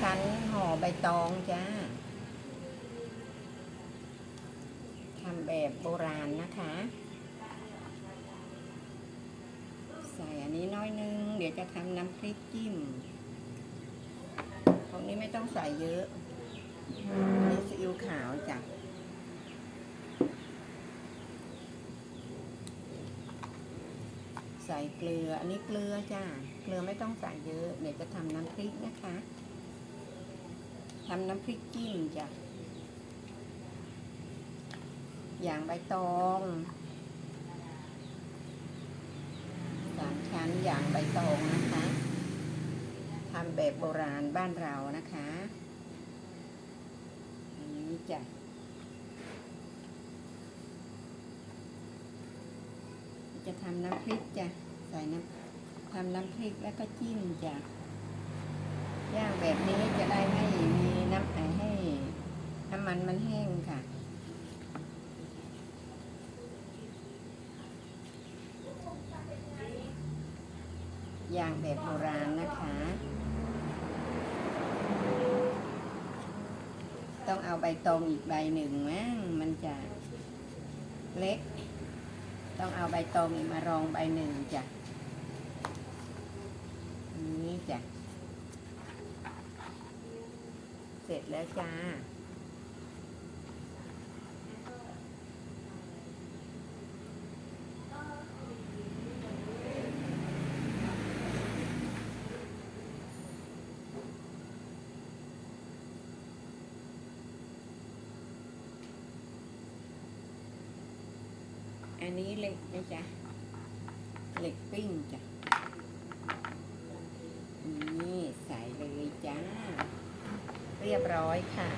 ชั้นห่อใบตองจ้าทำแบบโบราณนะคะ ใส่อันนี้น้อยนึง เดี๋ยวจะทำน้ำพริกจิ้มของนี้ไม่ต้องใส่เยอะนนี่ซีอิ๊วขาวจ้ะใส่เกลือ อันนี้เกลือจ้า เกลือไม่ต้องใส่เยอะ เดี๋ยวจะทำน้ำพริกนะคะ ทำน้ำพริกจิ้มจ้ะ อย่างใบตองสามชั้นอย่างใบตองนะคะทำแบบโบราณบ้านเรานะคะอันนี้จ้ะจะทำน้ำพริกจ้ะใส่น้ำทำน้ำพริกแล้วก็จิ้มจ้ะย่างแบบนี้ำมันมันแห้งค่ะย่างแบบโบราณนะคะ ต้องเอาใบตองอีกใบหนึ่งมั้งมันจะเล็ก ต้องเอาใบตองอีกมารองใบหนึ่งจ้ะนนี้จ้ะ เสร็จแล้วจ้า อันนี้เหล็กนะจ๊ะเหล็กปิ้งจ้ะนี่ใส่เลยจ้า เรียบร้อยค่ะ